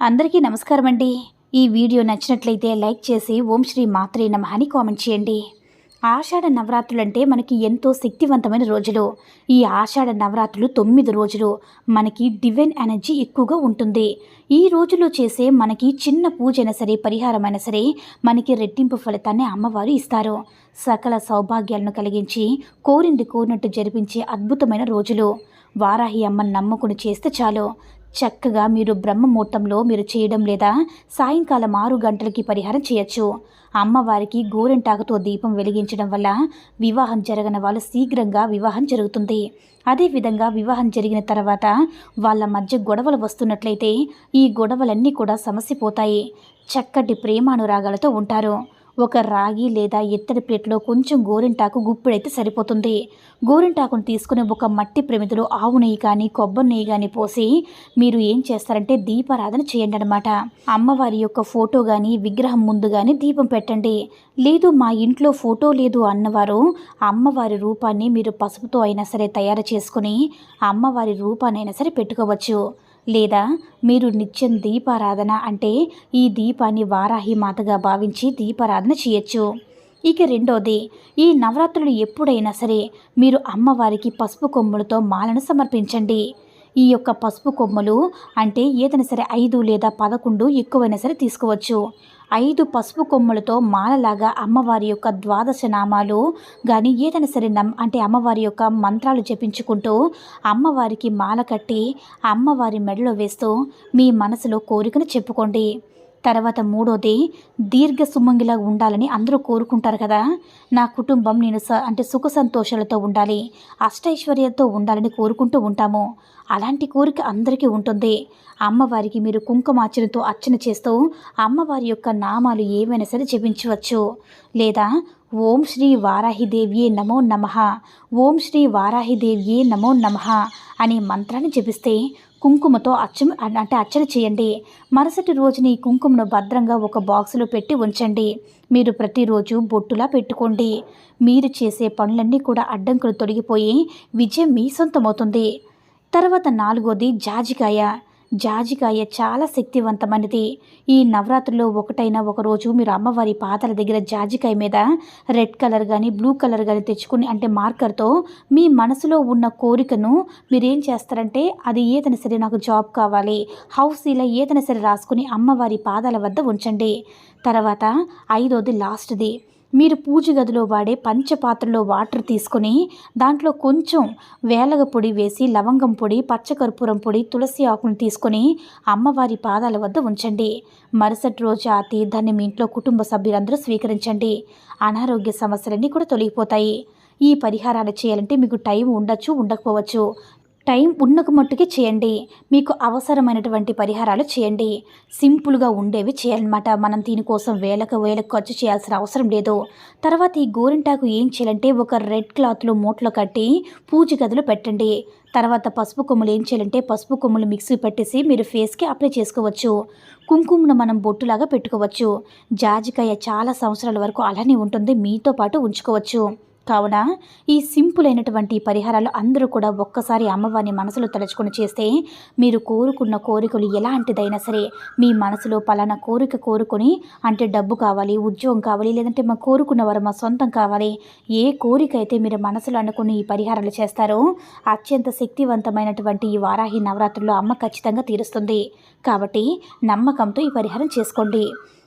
అందరికీ నమస్కారం అండి. ఈ వీడియో నచ్చినట్లయితే లైక్ చేసి ఓం శ్రీ మాత్రే నమ అని కామెంట్ చేయండి. ఆషాఢ నవరాత్రులు అంటే మనకి ఎంతో శక్తివంతమైన రోజులు. ఈ ఆషాఢ నవరాత్రులు తొమ్మిది రోజులు. మనకి డివైన్ ఎనర్జీ ఎక్కువగా ఉంటుంది. ఈ రోజులో చేసే మనకి చిన్న పూజ అయినా సరే పరిహారం అయినా సరే మనకి రెట్టింపు ఫలితాన్ని అమ్మవారు ఇస్తారు. సకల సౌభాగ్యాలను కలిగించి కోరింది కోరినట్టు జరిపించే అద్భుతమైన రోజులు. వారాహి అమ్మని నమ్ముకుని చేస్తే చాలు. చక్కగా మీరు బ్రహ్మముహూర్తంలో మీరు చేయడం లేదా సాయంకాలం ఆరు గంటలకి పరిహారం చేయొచ్చు. అమ్మవారికి గోరెంటాకుతో దీపం వెలిగించడం వల్ల వివాహం జరగని వాళ్ళు శీఘ్రంగా వివాహం జరుగుతుంది. అదేవిధంగా వివాహం జరిగిన తర్వాత వాళ్ళ మధ్య గొడవలు వస్తున్నట్లయితే ఈ గొడవలన్నీ కూడా సమస్యపోతాయి చక్కటి ప్రేమానురాగాలతో ఉంటారు. ఒక రాగి లేదా ఇత్తడి ప్లేట్లో కొంచెం గోరింటాకు గుప్పిడైతే సరిపోతుంది. గోరింటాకును తీసుకుని ఒక మట్టి ప్రమిదలో ఆవు నెయ్యి కానీ కొబ్బరి నెయ్యి కానీ పోసి మీరు ఏం చేస్తారంటే దీపారాధన చేయండి అనమాట అమ్మవారి యొక్క ఫోటో కానీ విగ్రహం ముందు కానీ దీపం పెట్టండి. లేదు మా ఇంట్లో ఫోటో లేదు అన్నవారు అమ్మవారి రూపాన్ని మీరు పసుపుతో అయినా సరే తయారు చేసుకుని అమ్మవారి రూపాన్ని అయినా సరే పెట్టుకోవచ్చు. లేదా మీరు నిత్యం దీపారాధన అంటే ఈ దీపాన్ని వారాహి మాతగా భావించి దీపారాధన చేయొచ్చు. ఇక రెండోది ఈ నవరాత్రులు ఎప్పుడైనా సరే మీరు అమ్మవారికి పసుపు కొమ్ములతో మాలను సమర్పించండి. ఈ యొక్క పసుపు కొమ్మలు అంటే ఏదైనా సరే ఐదు లేదా పదకొండు ఎక్కువైనా సరే తీసుకోవచ్చు. ఐదు పసుపు కొమ్ములతో మాలలాగా అమ్మవారి యొక్క ద్వాదశ నామాలు కానీ ఏదైనా సరే నమ్ అంటే అమ్మవారి యొక్క మంత్రాలు జపించుకుంటూ అమ్మవారికి మాల కట్టి అమ్మవారి మెడలో వేస్తూ మీ మనసులో కోరికను చెప్పుకోండి. తర్వాత మూడోది దీర్ఘ సుమంగిలా ఉండాలని అందరూ కోరుకుంటారు కదా. నా కుటుంబం నేను స అంటే సుఖ సంతోషాలతో ఉండాలి. అష్టైశ్వర్యాలతో ఉండాలని కోరుకుంటూ ఉంటాము. అలాంటి కోరిక అందరికీ ఉంటుంది. అమ్మవారికి మీరు కుంకుమార్చనతో అర్చన చేస్తూ అమ్మవారి యొక్క నామాలు ఏమైనా సరే జపించవచ్చు. లేదా ఓం శ్రీ వారాహిదేవ్యే నమో నమ ఓం శ్రీ వారాహిదేవ్యే నమో నమ అనే మంత్రాన్ని జపిస్తే కుంకుమతో అచ్చం అంటే అర్చన చేయండి. మరుసటి రోజుని ఈ కుంకుమను భద్రంగా ఒక బాక్సులో పెట్టి ఉంచండి. మీరు ప్రతిరోజు బొట్టులా పెట్టుకోండి. మీరు చేసే పనులన్నీ కూడా అడ్డంకులు తొలగిపోయి విజయం మీ సొంతమవుతుంది. తర్వాత నాలుగోది జాజికాయ. జాజికాయ చాలా శక్తివంతమైనది. ఈ నవరాత్రిలో ఒకటైన ఒకరోజు మీరు అమ్మవారి పాదాల దగ్గర జాజికాయ మీద రెడ్ కలర్ కానీ బ్లూ కలర్ కానీ తెచ్చుకుని అంటే మార్కర్తో మీ మనసులో ఉన్న కోరికను మీరేం చేస్తారంటే అది ఏదైనా సరే నాకు జాబ్ కావాలి. హౌస్ ఇలా ఏదైనా సరే రాసుకుని అమ్మవారి పాదాల వద్ద ఉంచండి. తర్వాత ఐదోది లాస్ట్ది. మీరు పూజ గదిలో వాడే పంచపాత్రలో వాటర్ తీసుకొని దాంట్లో కొంచెం వేలగ పొడి వేసి లవంగం పొడి పచ్చకర్పూరం పొడి తులసి ఆకును తీసుకొని అమ్మవారి పాదాల వద్ద ఉంచండి. మరుసటి రోజు ఆ తీర్థాన్ని మీ ఇంట్లో కుటుంబ సభ్యులందరూ స్వీకరించండి. అనారోగ్య సమస్యలన్నీ కూడా తొలగిపోతాయి. ఈ పరిహారాలు చేయాలంటే మీకు టైం ఉండొచ్చు ఉండకపోవచ్చు. టైం ఉన్నకు మట్టుకే చేయండి. మీకు అవసరమైనటువంటి పరిహారాలు చేయండి. సింపుల్గా ఉండేవి చేయాలన్నమాట. మనం దీనికోసం వేలకు వేలకు ఖర్చు చేయాల్సిన అవసరం లేదు. తర్వాత ఈ గోరింటాకు ఏం చేయాలంటే ఒక రెడ్ క్లాత్లో మూటలో కట్టి పూజ గదిలో పెట్టండి. తర్వాత పసుపు కొమ్ములు ఏం చేయాలంటే పసుపు కొమ్ములు మిక్సీ పెట్టేసి మీరు ఫేస్కి అప్లై చేసుకోవచ్చు. కుంకుమను మనం బొట్టులాగా పెట్టుకోవచ్చు. జాజికాయ చాలా సంవత్సరాల వరకు అలానే ఉంటుంది. మీతో పాటు ఉంచుకోవచ్చు. కావున ఈ సింపుల్ అయినటువంటి పరిహారాలు అందరూ కూడా ఒక్కసారి అమ్మవారిని మనసులో తలుచుకొని చేస్తే మీరు కోరుకున్న కోరికలు ఎలాంటిదైనా సరే మీ మనసులో పలానా కోరిక కోరుకొని అంటే డబ్బు కావాలి ఉద్యోగం కావాలి లేదంటే మా కోరుకున్న వారు మా సొంతం కావాలి ఏ కోరిక అయితే మీరు మనసులో అనుకుని ఈ పరిహారాలు చేస్తారో అత్యంత శక్తివంతమైనటువంటి ఈ వారాహి నవరాత్రుల్లో అమ్మ ఖచ్చితంగా తీరుస్తుంది. కాబట్టి నమ్మకంతో ఈ పరిహారం చేసుకోండి.